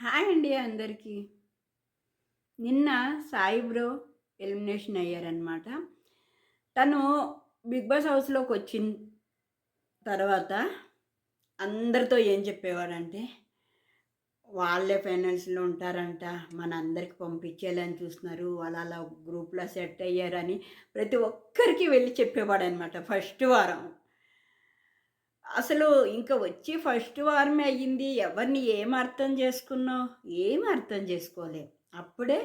Hi అండి అందరికీ. నిన్న సాయి బ్రో ఎలిమినేషన్ అయ్యారనమాట తను బిగ్ బాస్ హౌస్లోకి వచ్చిన తర్వాత అందరితో ఏం చెప్పేవాడంటే వాళ్ళే ఫైనల్స్లో ఉంటారంట మన అందరికి పంపించేయాలని చూస్తున్నారు వాళ్ళు అలా గ్రూప్లో సెట్ అయ్యారని ప్రతి ఒక్కరికి వెళ్ళి చెప్పేవాడు అనమాట ఫస్ట్ వారం. అసలు ఇంకా వచ్చి ఫస్ట్ వారమే అయ్యింది. ఎవరిని ఏం అర్థం చేసుకున్నావు? ఏం అర్థం చేసుకోలే. అప్పుడే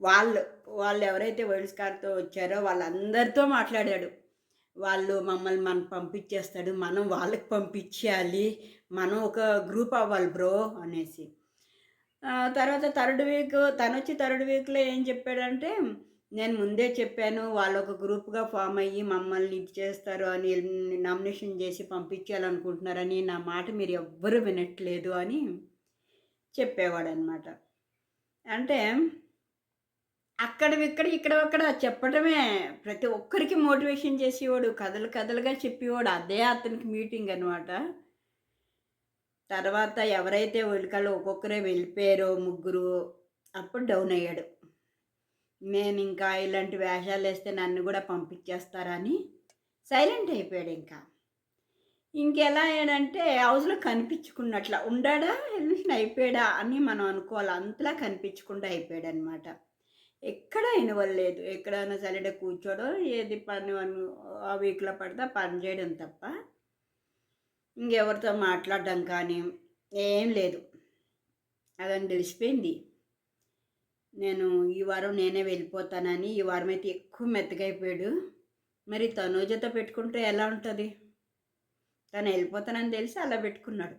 వాళ్ళు వాళ్ళు ఎవరైతే వరల్డ్ స్కార్తో వచ్చారో వాళ్ళందరితో మాట్లాడాడు. వాళ్ళు మమ్మల్ని మనం పంపించేస్తాడు. మనం వాళ్ళకి పంపించేయాలి మనం ఒక గ్రూప్ అవ్వాలి బ్రో అనేసి. తర్వాత థర్డ్ వీక్ తను వచ్చి థర్డ్ వీక్లో ఏం చెప్పాడంటే నేను ముందే చెప్పాను వాళ్ళు ఒక గ్రూప్గా ఫామ్ అయ్యి మమ్మల్ని ఇది చేస్తారు అని నామినేషన్ చేసి పంపించాలనుకుంటున్నారని నా మాట మీరు ఎవ్వరు వినట్లేదు అని చెప్పేవాడు అనమాట అంటే అక్కడ ఇక్కడ ఇక్కడ అక్కడ చెప్పడమే ప్రతి ఒక్కరికి మోటివేషన్ చేసేవాడు కథలు కథలుగా చెప్పేవాడు అదే అతనికి మీటింగ్ అనమాట తర్వాత ఎవరైతే ఒలికల్లో ఒక్కొక్కరే వెళ్ళిపోయారో ముగ్గురు అప్పుడు డౌన్ అయ్యాడు. నేను ఇంకా ఇలాంటి వేషాలు వేస్తే నన్ను కూడా పంపించేస్తారని సైలెంట్ అయిపోయాడు ఇంకా. ఇంకెలా అయ్యాడంటే హౌస్లో కనిపించుకున్నట్ల ఉండాడా ఎలిమినేషన్ అయిపోయాడా అని మనం అనుకోవాలి. అంతలా కనిపించకుండా అయిపోయాడు అనమాట ఎక్కడ లేదు. ఎక్కడైనా సరే కూర్చోడం ఏది పని ఆ వీక్లో పడితే పని చేయడం తప్ప ఇంకెవరితో మాట్లాడడం కానీ ఏం లేదు. అదని తెలిసిపోయింది. నేను ఈ వారం నేనే వెళ్ళిపోతానని ఈ వారం అయితే ఎక్కువ మెత్తగైపోయాడు. మరి తనోజతో పెట్టుకుంటే ఎలా ఉంటుంది? తను వెళ్ళిపోతానని తెలిసి అలా పెట్టుకున్నాడు.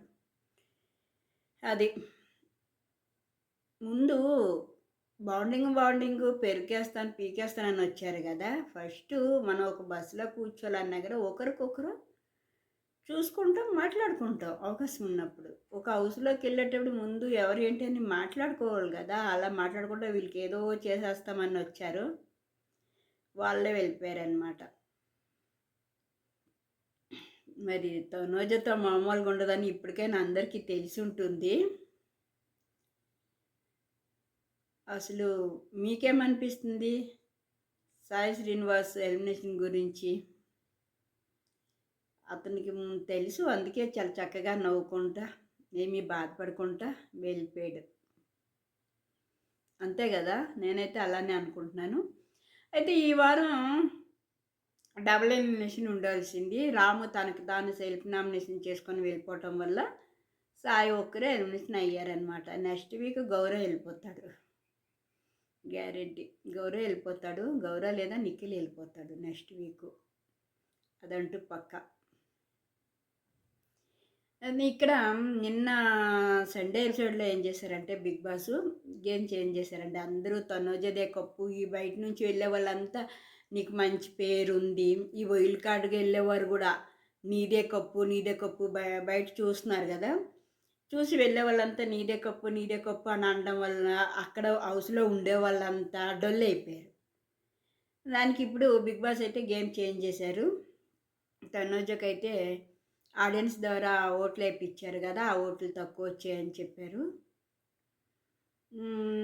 అది ముందు బౌండింగ్ బౌండింగ్ పెరికేస్తాను పీకేస్తానని వచ్చారు కదా. ఫస్ట్ మనం ఒక బస్సులో కూర్చోాలన్నా కూడా ఒకరికొకరు చూసుకుంటాం మాట్లాడుకుంటాం. అవకాశం ఉన్నప్పుడు. ఒక హౌస్లోకి వెళ్ళేటప్పుడు ముందు ఎవరు ఏంటి అని మాట్లాడుకోవాలి కదా. అలా మాట్లాడుకుంటే వీళ్ళకి ఏదో చేసేస్తామని వచ్చారు. వాళ్ళే వెళ్ళిపోయారనమాట మరి తనోజతో మామూలుగా ఉండదని ఇప్పటికైనా అందరికీ తెలిసి ఉంటుంది. అసలు మీకేమనిపిస్తుంది? సాయి శ్రీనివాస్ ఎలిమినేషన్ గురించి? అతనికి తెలుసు. అందుకే చాలా చక్కగా నవ్వుకుంటా ఏమీ బాధపడకుండా వెళ్ళిపోయాడు. అంతే కదా? నేనైతే అలానే అనుకుంటున్నాను. అయితే ఈ వారం డబుల్ ఎలిమినేషన్ ఉండాల్సింది. రాము తనకు తాను సెల్ఫ్ నామినేషన్ చేసుకొని వెళ్ళిపోవటం వల్ల సాయి ఒక్కరే ఎలిమినేషన్ అయ్యారనమాట నెక్స్ట్ వీక్ గౌరవ్ వెళ్ళిపోతాడు. గ్యారెంటీ. గౌరవ్ వెళ్ళిపోతాడు. గౌరవ్ లేదా నిఖిల్ వెళ్ళిపోతాడు నెక్స్ట్ వీక్. అదంటూ పక్కా. ఇక్కడ నిన్న సండే ఎపిసోడ్లో ఏం చేశారంటే బిగ్ బాస్ గేమ్ చేంజ్ చేశారంటే అందరూ తనోజదే కప్పు ఈ బయట నుంచి వెళ్ళే వాళ్ళంతా నీకు మంచి పేరు ఉంది ఈ వైల్డ్ కార్డుకి వెళ్ళేవారు కూడా నీదే కప్పు నీదే కప్పు. బయట చూస్తున్నారు కదా. చూసి వెళ్ళే వాళ్ళంతా నీదే కప్పు నీదే కప్పు అని అనడం వల్ల అక్కడ హౌస్లో ఉండే వాళ్ళంతా డొల్ అయిపోయారు. దానికి ఇప్పుడు బిగ్ బాస్ అయితే గేమ్ చేంజ్ చేశారు. తనోజకైతే ఆడియన్స్ ద్వారా ఓట్లు వేయించారు కదా ఆ ఓట్లు తక్కువ వచ్చాయని చెప్పారు.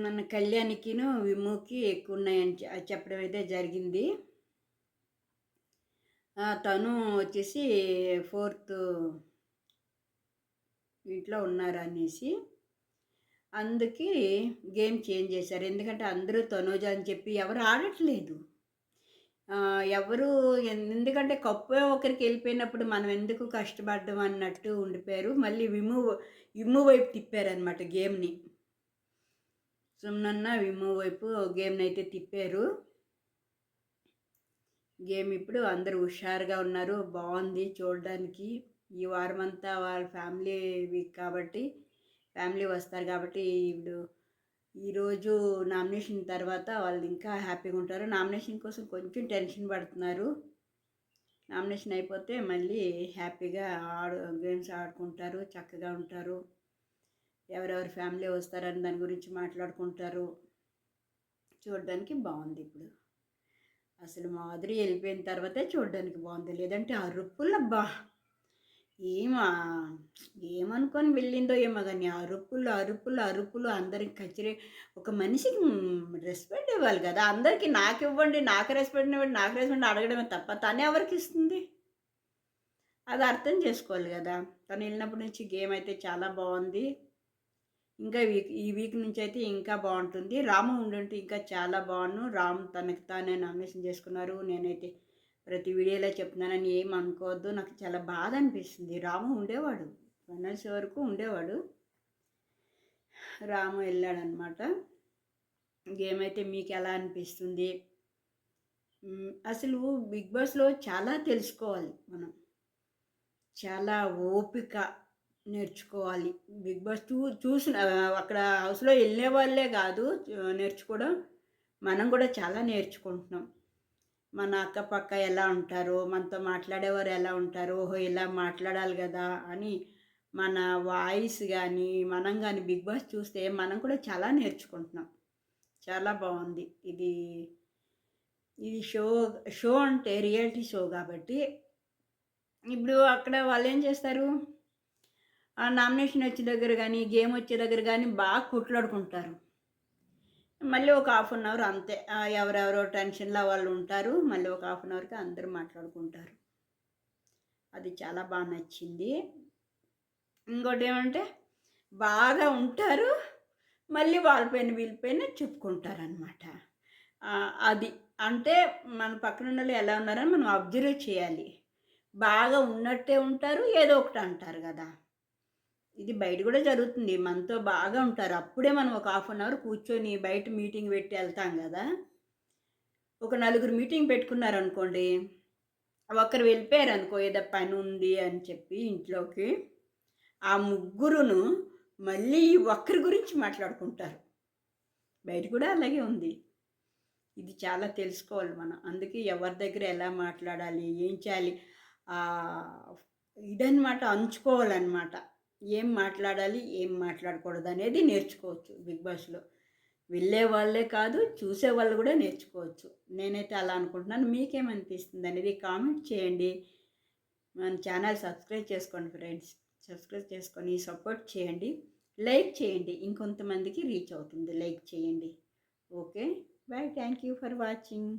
మన కళ్యాణికిను విముకి ఎక్కువ ఉన్నాయని చెప్పడం అయితే జరిగింది. తను వచ్చేసి ఫోర్త్ ఇంట్లో ఉన్నారు అనేసి. అందుకే గేమ్ చేంజ్ చేశారు. ఎందుకంటే అందరూ తనోజ అని చెప్పి ఎవరు ఆడట్లేదు. ఎవరు ఎందుకంటే కప్పే ఒకరికి వెళ్ళిపోయినప్పుడు మనం ఎందుకు కష్టపడ్డం అన్నట్టు ఉండిపోయారు. మళ్ళీ విమూవ్ విమూవ్ వైపు తిప్పారనమాట గేమ్ని. సుమ్నన్న విమూవ్ వైపు గేమ్ని అయితే తిప్పారు. గేమ్ ఇప్పుడు అందరూ హుషారుగా ఉన్నారు. బాగుంది చూడడానికి. ఈ వారం అంతా వాళ్ళ ఫ్యామిలీ వీక్ కాబట్టి ఫ్యామిలీ వస్తారు కాబట్టి ఇప్పుడు ఈరోజు నామినేషన్ తర్వాత వాళ్ళు ఇంకా హ్యాపీగా ఉంటారు. నామినేషన్ కోసం కొంచెం టెన్షన్ పడుతున్నారు. నామినేషన్ అయిపోతే మళ్ళీ హ్యాపీగా ఆడు గేమ్స్ ఆడుకుంటారు చక్కగా ఉంటారు. ఎవరెవరి ఫ్యామిలీ వస్తారని దాని గురించి మాట్లాడుకుంటారు. చూడడానికి బాగుంది ఇప్పుడు. అసలు మాధురి వెళ్ళిపోయిన తర్వాతే చూడడానికి బాగుంది. లేదంటే అరుపులబ్బా! ఏమా? ఏమనుకొని వెళ్ళిందో ఏమో కానీ అరుపులు అరుపులు అరుపులు అందరికి కచ్చిరే ఒక మనిషికి రెస్పెక్ట్ ఇవ్వాలి కదా. అందరికీ నాకు ఇవ్వండి నాకు రెస్పెక్ట్ ఇవ్వండి నాకు రెస్పెక్ట్ అడగడమే తప్ప తనే ఎవరికి ఇస్తుంది? అది అర్థం చేసుకోవాలి కదా. తను వెళ్ళినప్పటి నుంచి గేమ్ అయితే చాలా బాగుంది. ఇంకా వీక్ ఈ వీక్ నుంచి అయితే ఇంకా బాగుంటుంది. రాము ఉండుంటే ఇంకా చాలా బాగున్నాను రామ్ తనకి తానే నామినేషన్ చేసుకున్నారు. నేనైతే ప్రతి వీడియోలో చెప్తున్నానని ఏం అనుకోవద్దు. నాకు చాలా బాధ అనిపిస్తుంది. రాము ఉండేవాడు. ఫైనల్స్ వరకు ఉండేవాడు. రాము వెళ్ళాడనమాట. గేమైతే మీకు ఎలా అనిపిస్తుంది? అసలు బిగ్ బాస్లో చాలా తెలుసుకోవాలి మనం. చాలా ఓపిక నేర్చుకోవాలి. బిగ్ బాస్ చూ చూసిన అక్కడ హౌస్లో వెళ్ళే వాళ్ళే కాదు. నేర్చుకోవడం మనం కూడా చాలా నేర్చుకుంటున్నాం. మన అక్కపక్క ఎలా ఉంటారో మనతో మాట్లాడేవారు ఎలా ఉంటారో ఓహో ఇలా మాట్లాడాలి కదా అని మన వాయిస్ కానీ మనం కానీ బిగ్ బాస్ చూస్తే మనం కూడా చాలా నేర్చుకుంటున్నాం. చాలా బాగుంది. ఇది ఇది షో షో అంటే రియాలిటీ షో కాబట్టి ఇప్పుడు అక్కడ వాళ్ళు ఏం చేస్తారు? ఆ నామినేషన్ వచ్చే దగ్గర కానీ గేమ్ వచ్చే దగ్గర కానీ బాగా కుట్లాడుకుంటారు. మళ్ళీ ఒక హాఫ్ అన్ అవర్ అంతే. ఎవరెవరో టెన్షన్లో వాళ్ళు ఉంటారు. మళ్ళీ ఒక హాఫ్ అన్ అవర్కి అందరూ మాట్లాడుకుంటారు. అది చాలా బాగా నచ్చింది. ఇంకోటి ఏమంటే బాగా ఉంటారు మళ్ళీ వాళ్ళపైన వీళ్ళపైన చెప్పుకుంటారు అనమాట చెప్పుకుంటారనమాట అది అంటే మన పక్కన ఉన్న వాళ్ళు ఎలా ఉన్నారని మనం అబ్జర్వ్ చేయాలి. బాగా ఉన్నట్టే ఉంటారు ఏదో ఒకటి అంటారు కదా. ఇది బయట కూడా జరుగుతుంది. మనతో బాగా ఉంటారు. అప్పుడే మనం ఒక హాఫ్ అన్ అవర్ కూర్చొని బయట మీటింగ్ పెట్టి వెళ్తాం కదా. ఒక నలుగురు మీటింగ్ పెట్టుకున్నారు అనుకోండి ఒకరు వెళ్ళిపోయారు అనుకో ఏదో పని ఉంది అని చెప్పి ఇంట్లోకి ఆ ముగ్గురును మళ్ళీ ఒక్కరి గురించి మాట్లాడుకుంటారు. బయట కూడా అలాగే ఉంది. ఇది చాలా తెలుసుకోవాలి మనం. అందుకే ఎవరి దగ్గర ఎలా మాట్లాడాలి ఏం చేయాలి ఇదన్నమాట అంచుకోవాలన్నమాట. ఏం మాట్లాడాలి ఏం మాట్లాడకూడదు అనేది నేర్చుకోవచ్చు బిగ్ బాస్లో. వెళ్ళే వాళ్ళే కాదు చూసే వాళ్ళు కూడా నేర్చుకోవచ్చు. నేనైతే అలా అనుకుంటున్నాను. మీకేమనిపిస్తుంది అనేది కామెంట్ చేయండి. మన ఛానల్ సబ్స్క్రైబ్ చేసుకోండి ఫ్రెండ్స్. సబ్స్క్రైబ్ చేసుకొని సపోర్ట్ చేయండి. లైక్ చేయండి. ఇంకొంతమందికి రీచ్ అవుతుంది. లైక్ చేయండి. Okay? Bye. Thank you for watching.